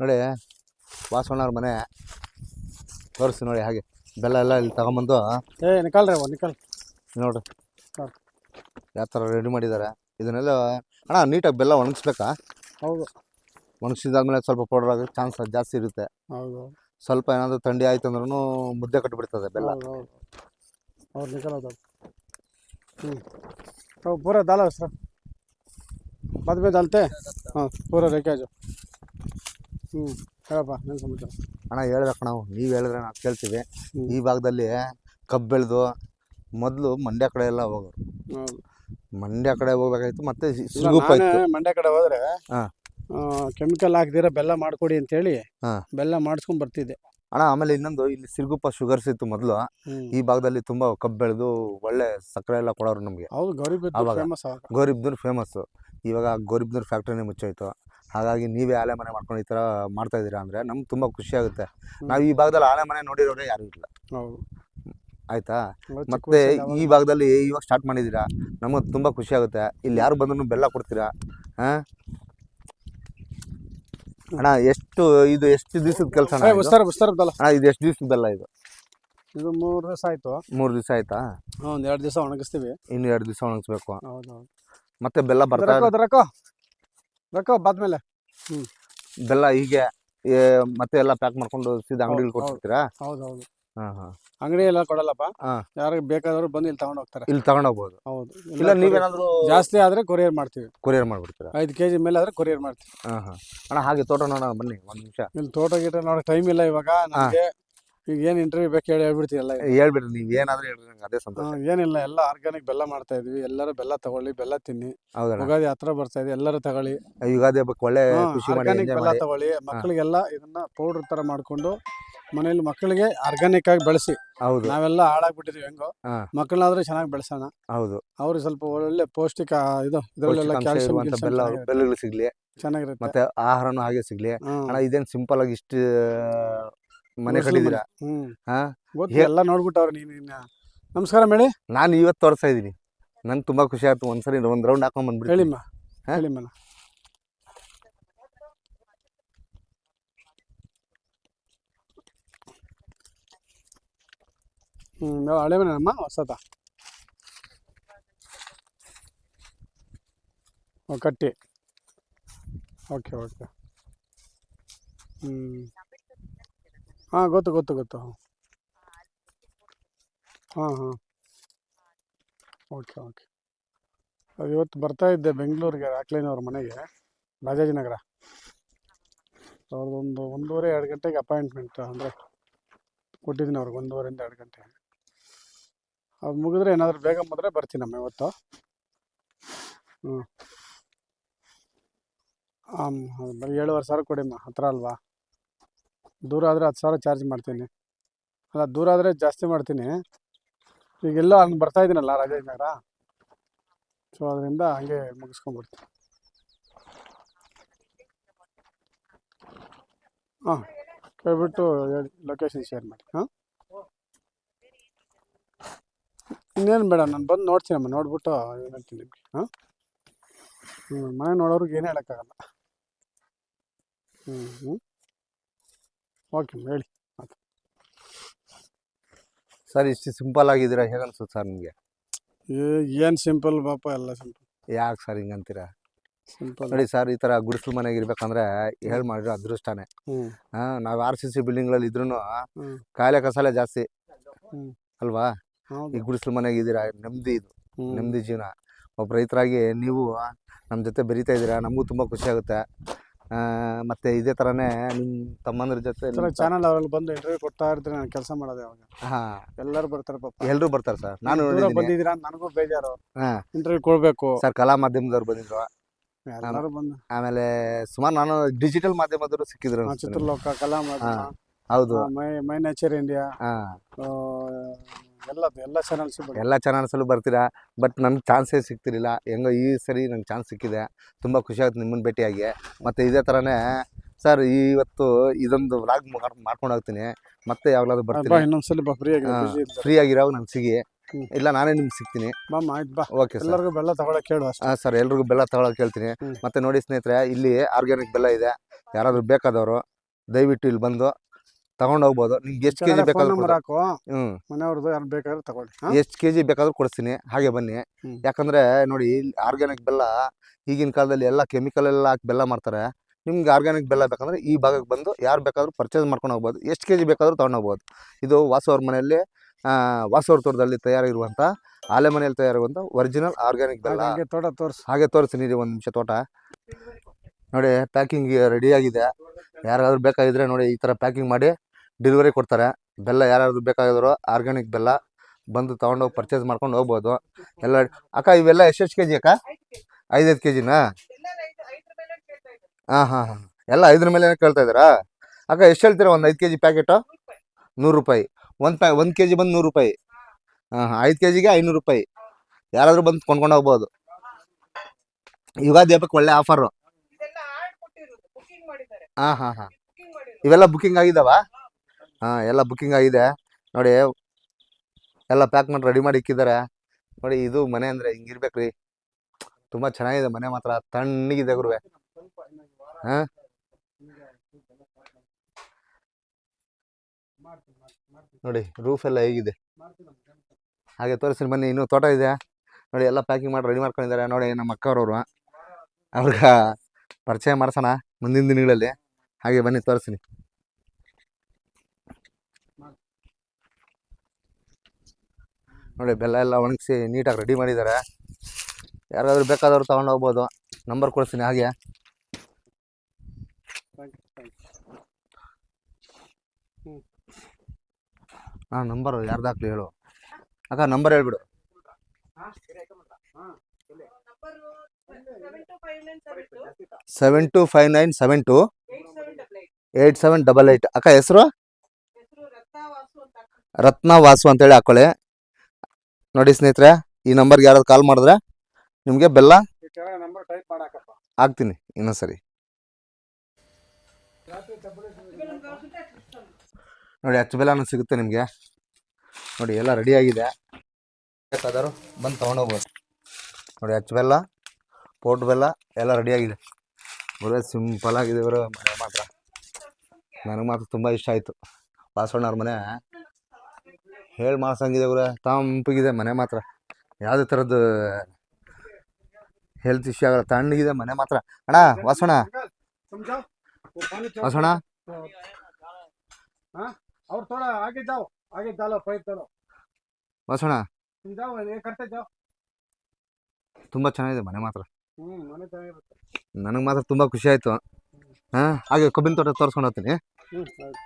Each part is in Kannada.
ನೋಡಿ ವಾಸಣ್ಣವ್ರ ಮನೆ. ತೋರಿಸಿ ನೋಡಿ ಹಾಗೆ. ಬೆಲ್ಲ ಎಲ್ಲ ಇಲ್ಲಿ ತಗೊಂಬಂದು. ಏ ನಿಕಲ್ ರೀ ನಿಕಲ್. ನೋಡ್ರಿ ಯಾವ ಥರ ರೆಡಿ ಮಾಡಿದ್ದಾರೆ. ಇದನ್ನೆಲ್ಲ ಅಣ್ಣ ನೀಟಾಗಿ ಬೆಲ್ಲ ಒಣಗಿಸ್ಬೇಕಾ? ಹೌದು. ಒಣಗಿಸಿದಾದ್ಮೇಲೆ ಸ್ವಲ್ಪ ಪೌಡರ್ ಆಗೋಕ್ಕೆ ಚಾನ್ಸ್ ಜಾಸ್ತಿ ಇರುತ್ತೆ. ಹೌದು. ಸ್ವಲ್ಪ ಏನಾದರೂ ಥಂಡಿ ಆಯ್ತು ಅಂದ್ರೂ ಮುದ್ದೆ ಕಟ್ಟಿಬಿಡ್ತದೆ ಬೆಲ್ಲ. ಹೌದು ನಿಕಲ್ ಹ್ಞೂ ಪೂರ ದಾಲ ಸರ್. ಮದುವೆ ದಾಲ್ತೆ? ಹಾಂ ಪೂರ ರೇಖಾಜು ಹ್ಞೂ ಹೇಳಪ್ಪ ನನ್ನ ಸಮಾಚಾರ? ಅಣ್ಣ ಹೇಳ್ಬೇಕು ನಾವು. ನೀವು ಹೇಳಿದ್ರೆ ನಾವು ಕೇಳ್ತೀವಿ. ಈ ಭಾಗದಲ್ಲಿ ಕಬ್ಬು ಬೆಳೆದು ಮೊದಲು ಮಂಡ್ಯ ಕಡೆ ಎಲ್ಲ ಹೋಗೋರು. ಹೌದು. ಮಂಡ್ಯ ಕಡೆ ಹೋಗ್ಬೇಕಾಯ್ತು ಮತ್ತೆ ನಾನೇ ಮಂಡ್ಯ ಕಡೆ ಹೋದ್ರೆ ಹಾ. ಕೆಮಿಕಲ್ ಹಾಕ್ದಿರ ಬೆಲ್ಲ ಮಾಡ್ಕೊಡಿ ಅಂತೇಳಿ ಹಾ. ಬೆಲ್ಲ ಮಾಡಿಸ್ಕೊಂಡ್ ಬರ್ತಿದ್ದೆ. ಅಣ್ಣ ಆಮೇಲೆ ಇನ್ನೊಂದು ಇಲ್ಲಿ ಸಿರ್ಗುಪ್ಪ ಶುಗರ್ಸ್ ಇತ್ತು ಮೊದಲು. ಹ್ಮ್. ಈ ಭಾಗದಲ್ಲಿ ತುಂಬಾ ಕಬ್ಬು ಬೆಳೆದು ಒಳ್ಳೆ ಸಕ್ಕರೆ ಎಲ್ಲ ಕೊಡೋರು ನಮಗೆ. ಹೌದು ಗೌರಿ ಆವಾಗ. ಫೇಮಸ್ ಫೇಮಸ್ಸು ಇವಾಗ ಗೋರಿಬ್ನೂರು ಫ್ಯಾಕ್ಟ್ರಿನೇ ಮುಚ್ಚೋಯ್ತು. ಹಾಗಾಗಿ ನೀವೇ ಆಲೆ ಮನೆ ಮಾಡ್ಕೊಂಡು ಈ ಥರ ಮಾಡ್ತಾ ಇದ್ದೀರಾ ಅಂದರೆ ನಮ್ಗೆ ತುಂಬ ಖುಷಿ ಆಗುತ್ತೆ. ನಾವು ಈ ಭಾಗದಲ್ಲಿ ಆಲೆ ಮನೆ ನೋಡಿರೋರೆ ಯಾರು ಇಲ್ಲ. ಆಯ್ತಾ? ಮತ್ತೆ ಈ ಭಾಗದಲ್ಲಿ ಇವಾಗ ಸ್ಟಾರ್ಟ್ ಮಾಡಿದ್ದೀರಾ? ನಮಗೆ ತುಂಬ ಖುಷಿ ಆಗುತ್ತೆ. ಇಲ್ಲಿ ಯಾರು ಬಂದ್ರು ಬೆಲ್ಲ ಕೊಡ್ತೀರಾ? ಹಾಂ? ಅಣ್ಣ ಎಷ್ಟು ಇದು ಎಷ್ಟು ದಿವಸದ ಕೆಲಸ ಅಣ್ಣ ಇದು? ಎಷ್ಟು ದಿವಸದ ಬೆಲ್ಲ ಇದು? ಇದು ಮೂರು ದಿವಸ ಆಯ್ತು. ಮೂರು ದಿವಸ ಆಯ್ತಾ? ಒಂದು ಎರಡು ದಿವಸ ಒಣಗಿಸ್ತೀವಿ. ಇನ್ನು ಎರಡು ದಿವಸ ಒಣಗಿಸ್ಬೇಕು. ಮತ್ತೆ ಬೆಲ್ಲ ಬರ್ತಾ ರಕ್ಕೋ ಬಾದ್ಮೇಲೆ. ಬೆಲ್ಲ ಹೀಗೆ ಏ, ಮತ್ತೆ ಎಲ್ಲ ಪ್ಯಾಕ್ ಮಾಡ್ಕೊಂಡು ಸೀದಾ ಹೌದು, ಹೌದು. ಕೊಡ್ತೀರಾ ಹೌದು ಹೌದು ಹಾ ಹಾಂ. ಅಂಗಡಿ ಎಲ್ಲ ಕೊಡಲ್ಲಪ್ಪ. ಹಾ. ಯಾರಿಗೆ ಬೇಕಾದವ್ರು ಬಂದು ಇಲ್ಲಿ ತಗೊಂಡು ಹೋಗ್ತಾರೆ. ಇಲ್ಲಿ ತಗೊಂಡೋಗ್ಬೋದು ಹೌದು. ಇಲ್ಲ ಇಲ್ಲ ನೀವೇನಾದರೂ ಜಾಸ್ತಿ ಆದ್ರೆ ಕೊರಿಯರ್ ಮಾಡ್ತೀವಿ. ಕೊರಿಯರ್ ಮಾಡ್ಬಿಡ್ತೀರಾ? ಐದು ಕೆಜಿ ಮೇಲೆ ಆದ್ರೆ ಕೊರಿಯರ್ ಮಾಡ್ತೀವಿ. ಹಾಂ ಹಾಂ. ಅಣ್ಣ ಹಾಗೆ ತೋಟ ನೋಡೋಣ ಬನ್ನಿ ಒಂದು ನಿಮಿಷ. ಇಲ್ಲಿ ತೋಟ ಗೀಟ ನೋಡೋ ಟೈಮ್ ಇಲ್ಲ ಇವಾಗ. ನಮಗೆ ಈಗ ಏನು ಇಂಟರ್ವ್ಯೂ ಬೇಕು ಹೇಳಿ ಹೇಳ್ಬಿಡ್ತೀವಿ ಎಲ್ಲ. ಹೇಳ್ಬಿಡ್ರಿ ನೀವು ಏನಾದ್ರೂ ಹೇಳಿ ನಂಗೆ ಅದೇ ಸಂತೋಷ. ಏನಿಲ್ಲ ಎಲ್ಲ ಆರ್ಗ್ಯಾನಿಕ್ ಬೆಲ್ಲ ಮಾಡ್ತಾ ಇದ್ವಿ. ಎಲ್ಲರೂ ಬೆಲ್ಲ ತಗೊಳ್ಳಿ ಬೆಲ್ಲ ತಿನ್ನಿ. ಹೌದಣ್ಣ. ಯುಗಾದಿ ಹತ್ರ ಬರ್ತಾ ಇದೆ ಎಲ್ಲರೂ ತಗೊಳ್ಳಿ. ಯುಗಾದಿ ಹಬ್ಬಕ್ಕೆ ಒಳ್ಳೆ ಖುಷಿ ಮಾಡಿ ಆರ್ಗ್ಯಾನಿಕ್ ಬೆಲ್ಲ ಮಾಡಿ. ತಗೊಳ್ಳಿ. ಮಕ್ಕಳಿಗೆಲ್ಲ ಇದನ್ನ ಪೌಡರ್ ತರ ಮಾಡ್ಕೊಂಡು ಮನೇಲಿ ಮಕ್ಕಳಿಗೆ ಆರ್ಗ್ಯಾನಿಕ್ ಆಗಿ ಬೆಳೆಸಿ. ಹೌದು. ನಾವೆಲ್ಲ ಹಾಳಾಗ್ಬಿಟ್ಟಿದೀವಿ ಹೆಂಗೋ. ಹಾ. ಮಕ್ಕಳಾದ್ರೆ ಚೆನ್ನಾಗಿ ಬೆಳೆಸೋಣ. ಹೌದು. ಅವ್ರಿಗೆ ಸ್ವಲ್ಪ ಒಳ್ಳೆ ಪೌಷ್ಟಿಕ ಇದು ಇದರಲ್ಲೆಲ್ಲ ಪೌಷ್ಟಿಕಾಂಶ ಕ್ಯಾಲ್ಸಿಯಂ ಇರುವಂತ ಬೆಲ್ಲ ಬೆಲ್ಲಗಳು ಸಿಗ್ಲಿ. ಚೆನ್ನಾಗಿರುತ್ತೆ. ಮತ್ತೆ ಆಹಾರನೂ ಹಾಗೆ ಸಿಗ್ಲಿ. ಹ್ಮ್. ಅಣ್ಣ ಇದೇನ್ ಸಿಂಪಲ್ ಆಗಿ ಇಷ್ಟು ಮನೆ. ಕಟ್ಟಿದ್ದೀರಾ ಹ್ಮ್. ಹಾ? ಗೊತ್ತು ಎಲ್ಲ ನೋಡ್ಬಿಟ್ಟವ್ರೆ ನೀನು ನಮಸ್ಕಾರ ಮೇಡಿ ನಾನು ಇವತ್ತು ತೋರಿಸ್ತಾ ಇದ್ದೀನಿ. ನಂಗೆ ತುಂಬಾ ಖುಷಿ ಆಯ್ತು. ಒಂದ್ಸರಿ ಒಂದ್ ರೌಂಡ್ ಹಾಕೊಂಡ್ ಬಂದ್ಬಿಡಿ ಹೇಳಿಮ್ಮ ಹೇಳಿಮ್ಮನ ಯಾವ ಹಳೆ ಮನೆಯಮ್ಮ ಹೊಸತ ಓ, ಕಟ್ಟಿ. Okay okay. ಹ್ಮ್. ಹಾಂ, ಗೊತ್ತು ಗೊತ್ತು ಗೊತ್ತು. ಹಾಂ ಹಾಂ. Okay okay. ಅದು ಇವತ್ತು ಬರ್ತಾ ಇದ್ದೆ ಬೆಂಗಳೂರಿಗೆ ರಾಕ್ಲೈನವ್ರ ಮನೆಗೆ, ರಾಜಾಜಿನಗರ. ಅವ್ರದ್ದೊಂದು ಒಂದೂವರೆ, ಎರಡು ಗಂಟೆಗೆ ಅಪಾಯಿಂಟ್ಮೆಂಟ್ ಅಂದರೆ ಕೊಟ್ಟಿದ್ದೀನಿ ಅವ್ರಿಗೆ ಒಂದೂವರೆಯಿಂದ ಎರಡು ಗಂಟೆ. ಅದು ಮುಗಿದ್ರೆ ಏನಾದರೂ ಬೇಗ ಬಂದರೆ ಬರ್ತೀನಮ್ಮ ಇವತ್ತು. ಹ್ಞೂ ಹಾಂ ಬರೀ ಏಳುವರೆ ಸಾವಿರ ಕೊಡಿಮ್ಮ ಹತ್ರ ಅಲ್ವಾ? ದೂರ ಆದರೆ ಹತ್ತು ಸಾವಿರ ಚಾರ್ಜ್ ಮಾಡ್ತೀನಿ. ಅಲ್ಲ, ದೂರ ಆದರೆ ಜಾಸ್ತಿ ಮಾಡ್ತೀನಿ. ಈಗೆಲ್ಲ ಹಂಗೆ ಬರ್ತಾ ಇದ್ದೀನಲ್ಲ ರಾಜಾಜಿನಗರ ಸೊ ಅದರಿಂದ ಹಂಗೆ ಮುಗಿಸ್ಕೊಂಡ್ಬಿಡ್ತೀನಿ. ಹಾಂ ಕೇಳ್ಬಿಟ್ಟು ಹೇಳಿ ಲೊಕೇಶನ್ ಶೇರ್ ಮಾಡಿ, ಹಾಂ? ಇನ್ನೇನು ಬೇಡ, ನಾನು ಬಂದು ನೋಡ್ತೀನಮ್ಮ ನೋಡ್ಬಿಟ್ಟು ಹೇಳ್ತೀನಿ ನಿಮಗೆ, ಹಾಂ? ಮನೆ ನೋಡೋರಿಗೆ ಏನು ಹೇಳೋಕ್ಕಾಗಲ್ಲ. ಹ್ಞೂ ಹ್ಞೂ ಓಕೆ ಹೇಳಿ. ಸರ್ ಇಷ್ಟು ಸಿಂಪಲ್ ಆಗಿದ್ದೀರಾ? ಹೇಗೆ ಅನ್ಸುತ್ತೆ ಸರ್ ನಿಮಗೆ? ಏನು ಸಿಂಪಲ್ ಪಾಪ ಎಲ್ಲ ಸಿಂಪಲ್. ಯಾಕೆ ಸರ್ ಹಿಂಗಂತೀರಾ ಸಿಂಪಲ್. ನೋಡಿ ಸರ್ ಈ ಥರ ಗುಡಿಸಲು ಮನೆಗೆ ಇರ್ಬೇಕಂದ್ರೆ ಹೇಳಿ ಮಾಡಿರೋ ಅದೃಷ್ಟನೇ. ಹಾಂ ಹಾ ನಾವು ಆರ್ ಸಿ ಸಿ ಬಿಲ್ಡಿಂಗ್ಗಳಲ್ಲಿ ಇದ್ರೂ ಕಾಯಿಲೆ ಕಸಾಲೆ ಜಾಸ್ತಿ. ಹ್ಮ್. ಅಲ್ವಾ? ಹೌದು. ಈ ಗುಡಿಸಲು ಮನೆಗೆ ಇದ್ದೀರಾ ನೆಮ್ಮದಿ ಇದು ನೆಮ್ಮದಿ ಜೀವನ. ಒಬ್ಬ ರೈತರಾಗಿ ನೀವು ನಮ್ಮ ಜೊತೆ ಬೆರೀತಾ ಇದ್ದೀರಾ ನಮಗೂ ತುಂಬ ಖುಷಿ ಆಗುತ್ತೆ. ಮತ್ತೆ ಇದೇ ತರನೇ ನಿಮ್ಮ ತಮ್ಮಂದ್ರ ಜೊತೆ ಚಾನಲ್ ಅವರಲ್ಲಿ ಬಂದು ಇಂಟರ್ವ್ಯೂ ಕೊಡ್ತಾ ಇರ್ತೀನಿ ನಾನು ಕೆಲಸ ಮಾಡೋದು ಯಾವಾಗ? ಹಾ. ಎಲ್ಲರೂ ಬರ್ತಾರೆ ಪಾಪ. ಎಲ್ಲರೂ ಬರ್ತಾರೆ ಸರ್. ನಾನು ದೂರ ನೋಡಿದ್ದೀನಿ. ಬಂದಿದ್ದೀರಾ ಅಂತ ನನಗೂ ಬೇಜಾರು. ಹಾಂ. ಇಂಟರ್ವ್ಯೂ ಕೊಡಬೇಕು. ಸರ್ ಕಲಾ ಮಾಧ್ಯಮದವ್ರು ಬಂದಿದ್ರು. ಎಲ್ಲರೂ ಬಂದು. ಆಮೇಲೆ ಸುಮಾರು ನಾನು ಡಿಜಿಟಲ್ ಮಾಧ್ಯಮದವರು ಸಿಕ್ಕಿದ್ರು ಆ, ಅನ್ಸುತ್ತೆ. ಚಿತ್ರಲೋಕ ಕಲಾ ಮಾಧ್ಯಮ, ಹೌದು. ಆ, ಮೈ ಮೈ ನೇಚರ್ ಇಂಡಿಯಾ ಹಾಂ. ಎಲ್ಲ ಎಲ್ಲ ಚಾನಲ್ಸ್ ಎಲ್ಲ ಚಾನಲ್ಸಲ್ಲೂ ಬರ್ತೀರಾ? ಬಟ್ ನನಗೆ ಚಾನ್ಸೇ ಸಿಗ್ತಿರಲಿಲ್ಲ. ಹೆಂಗೋ ಈ ಸರಿ ನಂಗೆ ಚಾನ್ಸ್ ಸಿಕ್ಕಿದೆ. ತುಂಬ ಖುಷಿ ಆಗುತ್ತೆ ನಿಮ್ಮನ್ನ ಭೇಟಿಯಾಗಿ. ಮತ್ತು ಇದೇ ಥರನೇ ಸರ್ ಇವತ್ತು ಇದೊಂದು ವ್ಲಾಗ್ ಮಾಡ್ಕೊಂಡು ಹೋಗ್ತೀನಿ. ಮತ್ತೆ ಯಾವಾಗಲಾದ್ರು ಬರ್ತೀನಿ. ಇನ್ನೊಂದ್ಸಲ ಫ್ರೀ ಆಗಿ ಹಾ. ಫ್ರೀ ಆಗಿರೋ ನಂಗೆ ಸಿಗಿ. ಇಲ್ಲ ನಾನೇ ನಿಮ್ಗೆ ಸಿಗ್ತೀನಿ. ಓಕೆ ಸರ್ ಎಲ್ಲರಿಗೂ ಬೆಲ್ಲ ಹಾಂ ಸರ್ ಎಲ್ರಿಗೂ ಬೆಲ್ಲ ತಗೊಳಕ್ ಹೇಳ್ತೀನಿ ಮತ್ತೆ ನೋಡಿ ಸ್ನೇಹಿತರೆ ಇಲ್ಲಿ ಆರ್ಗ್ಯಾನಿಕ್ ಬೆಲ್ಲ ಇದೆ. ಯಾರಾದರೂ ಬೇಕಾದವರು ದಯವಿಟ್ಟು ಇಲ್ಲಿ ಬಂದು ತಗೊಂಡು ಹೋಗ್ಬೋದು. ನಿಮ್ಗೆ ಎಷ್ಟು ಕೆ ಜಿ ಬೇಕಾದ್ರೂ ನಂಬರ್ ಹಾಕು. ಹ್ಞೂ. ಮನೆಯವ್ರದ್ದು ಯಾರು ಬೇಕಾದ್ರೆ ತಗೊಳ್ಳಿ ಹಾ? ಎಷ್ಟು ಕೆ ಜಿ ಬೇಕಾದ್ರೂ ಕೊಡಿಸ್ತೀನಿ. ಹಾಗೆ ಬನ್ನಿ. ಹ್ಮ್. ಯಾಕಂದ್ರೆ ನೋಡಿ ಆರ್ಗ್ಯಾನಿಕ್ ಬೆಲ್ಲ ಈಗಿನ ಕಾಲದಲ್ಲಿ ಎಲ್ಲ ಕೆಮಿಕಲ್ ಎಲ್ಲ ಹಾಕಿ ಬೆಲ್ಲ ಮಾಡ್ತಾರೆ. ನಿಮ್ಗೆ ಆರ್ಗ್ಯಾನಿಕ್ ಬೆಲ್ಲ ಬೇಕಂದ್ರೆ ಈ ಭಾಗಕ್ಕೆ ಬಂದು ಯಾರು ಬೇಕಾದ್ರೂ ಪರ್ಚೇಸ್ ಮಾಡ್ಕೊಂಡು ಹೋಗ್ಬೋದು. ಎಷ್ಟು ಕೆ ಜಿ ಬೇಕಾದ್ರೂ ತೊಗೊಂಡು ಹೋಗ್ಬೋದು. ಇದು ವಾಸು ಅವ್ರ ಮನೆಯಲ್ಲಿ ಆ, ವಾಸು ಅವ್ರ ತೋಟದಲ್ಲಿ ತಯಾರಿರುವಂಥ ಆಲೆ ಮನೆಯಲ್ಲಿ ತಯಾರಿರುವಂಥ ಒರಿಜಿನಲ್ ಆರ್ಗ್ಯಾನಿಕ್ ಬೆಲ್ಲ. ಹಾಗೆ ತೋಟ ತೋರ್ಸು. ಹಾಗೆ ತೋರಿಸ್ತೀನಿ ಒಂದು ನಿಮಿಷ ತೋಟ. ನೋಡಿ ಪ್ಯಾಕಿಂಗ್ ರೆಡಿ ಆಗಿದೆ. ಯಾರಾದ್ರೂ ಬೇಕಾಗಿದ್ರೆ ನೋಡಿ, ಈ ಥರ ಪ್ಯಾಕಿಂಗ್ ಮಾಡಿ ಡೆಲಿವರಿ ಕೊಡ್ತಾರೆ. ಬೆಲ್ಲ ಯಾರಾದ್ರೂ ಬೇಕಾಗಿದ್ರು ಆರ್ಗ್ಯಾನಿಕ್ ಬೆಲ್ಲ ಬಂದು ತೊಗೊಂಡೋಗಿ ಪರ್ಚೇಸ್ ಮಾಡ್ಕೊಂಡು ಹೋಗ್ಬೋದು. ಎಲ್ಲ ಅಕ್ಕ, ಇವೆಲ್ಲ ಎಷ್ಟೆಷ್ಟು ಕೆ ಜಿ ಅಕ್ಕ? ಐದೈದು ಕೆ ಜಿನಾ ಹಾಂ ಹಾಂ ಹಾಂ. ಎಲ್ಲ ಐದರ ಮೇಲೆ ಕೇಳ್ತಾ ಇದ್ದೀರಾ? ಅಕ್ಕ, ಎಷ್ಟು ಹೇಳ್ತೀರಾ ಒಂದು ಐದು ಕೆ ಜಿ ಪ್ಯಾಕೆಟು ನೂರು ರೂಪಾಯಿ. ಒಂದು ಪ್ಯಾ ಒಂದು ಕೆ ಜಿ ಬಂದು ನೂರು ರೂಪಾಯಿ. ಹಾಂ ಹಾಂ. ಐದು ಕೆ ಜಿಗೆ ಐನೂರು ರೂಪಾಯಿ. ಯಾರಾದರೂ ಬಂದು ಕೊಂಡ್ಕೊಂಡು ಹೋಗ್ಬೋದು. ಯುಗಾದಿ ಹಬ್ಬಕ್ಕೆ ಒಳ್ಳೆ ಆಫರು ಹಾಂ ಹಾಂ ಹಾಂ. ಇವೆಲ್ಲ ಬುಕ್ಕಿಂಗ್ ಆಗಿದಾವ? ಹಾಂ, ಎಲ್ಲ ಬುಕ್ಕಿಂಗ್ ಆಗಿದೆ. ನೋಡಿ, ಎಲ್ಲ ಪ್ಯಾಕ್ ಮಾಡಿ ರೆಡಿ ಮಾಡಿ ಇಕ್ಕಿದ್ದಾರೆ. ನೋಡಿ, ಇದು ಮನೆ ಅಂದರೆ ಹಿಂಗಿರ್ಬೇಕು ರೀ ತುಂಬ ಚೆನ್ನಾಗಿದೆ ಮನೆ ಮಾತ್ರ. ತಣ್ಣಗಿದೆ ಗುರುವೆ. ಹಾಂ? ನೋಡಿ ರೂಫ್ ಎಲ್ಲ ಹೇಗಿದೆ. ಹಾಗೆ ತೋರಿಸ್ತೀನಿ ಬನ್ನಿ, ಇನ್ನೂ ತೋಟ ಇದೆ ನೋಡಿ, ಎಲ್ಲ ಪ್ಯಾಕಿಂಗ್ ಮಾಡಿ ರೆಡಿ ಮಾಡ್ಕೊಂಡಿದ್ದಾರೆ. ನೋಡಿ, ನಮ್ಮ ಅಕ್ಕವ್ರವ್ರು. ಅವ್ರಿಗೆ ಪರಿಚಯ ಮಾಡ್ಸೋಣ ಮುಂದಿನ ದಿನಗಳಲ್ಲಿ. ಹಾಗೆ ಬನ್ನಿ, ತೋರಿಸ್ತೀನಿ. ನೋಡಿ, ಬೆಲ್ಲ ಎಲ್ಲ ಒಣಗಿಸಿ ನೀಟಾಗಿ ರೆಡಿ ಮಾಡಿದ್ದಾರೆ. ಯಾರಾದರೂ ಬೇಕಾದವರು ತೊಗೊಂಡು ಹೋಗ್ಬೋದು. ನಂಬರ್ ಕೊಡಿಸ್ತೀನಿ, ಹಾಗೆ. ಹಾಂ ನಂಬರ್ ಯಾರ್ದು ಹಾಕ್ಲಿ ಹೇಳು. ಅಕ್ಕ ನಂಬರ್ ಹೇಳ್ಬಿಡು. Seven two five nine seven two eight seven double eight eight seven double eight ಅಕ್ಕ ಹೆಸರು? ಹೆಸರು ರತ್ನಾವಾಸು ಅಂತ ರತ್ನ ವಾಸು ಅಂತೇಳಿ ಹಾಕೊಳ್ಳಿ. ನೋಡಿ ಸ್ನೇಹಿತರೆ ಈ ನಂಬರ್ಗೆ ಯಾರಾದ್ರು ಕಾಲ್ ಮಾಡಿದ್ರೆ ನಿಮಗೆ ಬೆಲ್ಲ ಹಾಕ್ತೀನಿ ಇನ್ನೊಂದ್ಸರಿ. ನೋಡಿ ಹಚ್ಚ ಬೆಲ್ಲನೂ ಸಿಗುತ್ತೆ ನಿಮಗೆ. ನೋಡಿ ಎಲ್ಲ ರೆಡಿ ಆಗಿದೆ. ಬೇಕಾದರೂ ಬಂದು ತೊಗೊಂಡೋಗ್ಬೋದು. ನೋಡಿ ಹಚ್ಚ ಬೆಲ್ಲ ಪೋಟ್ ಬೆಲ್ಲ ಎಲ್ಲ ರೆಡಿ ಆಗಿದೆ. ಬರೋ ಸಿಂಪಲ್ ಆಗಿದೆ ಬರೋ ಮನೆ ಮಾತ್ರ. ನನಗೆ ಮಾತ್ರ ತುಂಬ ಇಷ್ಟ ಆಯಿತು. ಬಾಸವಣ್ಣವ್ರ ಮನೆ. ಹೇಳಿ ಮಾಡ್ಸಂಗಿದೆ ಗುರು? ತಂಪಿಗಿದೆ ಮನೆ ಮಾತ್ರ. ಯಾವುದೇ ಥರದ್ದು ಹೆಲ್ತ್ ಇಶ್ಯೂ ಆಗಲ್ಲ ತಣ್ಣಗಿದೆ ಮನೆ ಮಾತ್ರ. ಅಣ್ಣ ವಾಸೋಣ ವಾಸೋಣ ವಾಸೋಣ ತುಂಬ ಚೆನ್ನಾಗಿದೆ ಮನೆ ಮಾತ್ರ. ನನಗೆ ಮಾತ್ರ ತುಂಬ ಖುಷಿ ಆಯಿತು. ಹಾಂ? ಹಾಗೆ ಕಬ್ಬಿನ ತೋಟ ತೋರಿಸ್ಕೊಂಡು ಹೋಗ್ತೀನಿ. ಹ್ಞೂ ಸರಿ.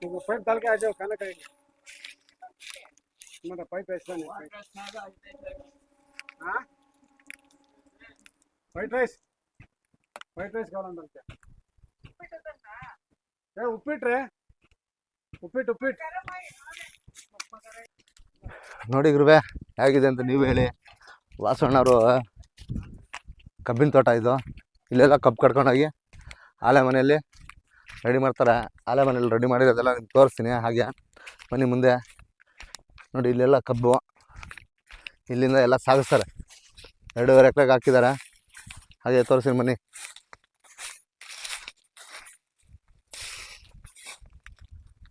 ನಿಮಗೆ ಪೈಂಟ್ ತಾಲೂಕೆ ಆಚೇವೆ ಕಣಕ್ಕೆ ನೋಡೋ ಫೈಟ್ ರೈಸ್ ಹಾಂ ವೈಟ್ ರೈಸ್ ವೈಟ್ ರೈಸ್ ಗೌರವಂತೆ ಯಾ ಉಪ್ಪಿಟ್ಟು ರೀ ಉಪ್ಪಿಟ್ಟು ಉಪ್ಪಿಟ್ಟು ನೋಡಿರು ಬೇ ಹೇಗಿದೆ ಅಂತ ನೀವು ಹೇಳಿ. ವಾಸವಣ್ಣರು ಕಬ್ಬಿನ ತೋಟ ಇದು. ಇಲ್ಲೆಲ್ಲ ಕಬ್ಬು ಕಟ್ಕೊಂಡೋಗಿ ಆಲೆ ಮನೆಯಲ್ಲಿ ರೆಡಿ ಮಾಡ್ತಾರೆ. ಆಲೆ ಮನೆಯಲ್ಲಿ ರೆಡಿ ಮಾಡಿರೋದೆಲ್ಲ ನಿಮ್ಗೆ ತೋರಿಸ್ತೀನಿ ಹಾಗೆ. ಮನೆ ಮುಂದೆ. ನೋಡಿ ಇಲ್ಲೆಲ್ಲ ಕಬ್ಬು. ಇಲ್ಲಿಂದ ಎಲ್ಲ ಸಾಗಿಸ್ತಾರೆ. ಎರಡೂವರೆ ಎಕರೆಗೆ ಹಾಕಿದ್ದಾರೆ. ಹಾಗೆ ತೋರಿಸ್ತೀನಿ ಮನೆ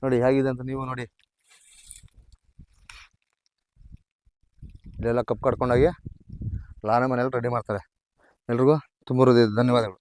ನೋಡಿ ಹೇಗಿದೆ ಅಂತ ನೀವು ನೋಡಿ. ಇಲ್ಲೆಲ್ಲ ಕಪ್ ಕಟ್ಕೊಂಡೋಗಿ ಲಾನೆ ಮನೇಲಿ ರೆಡಿ ಮಾಡ್ತಾರೆ. ಎಲ್ರಿಗೂ ತುಂಬ ಹೃದಯದ ಧನ್ಯವಾದಗಳು.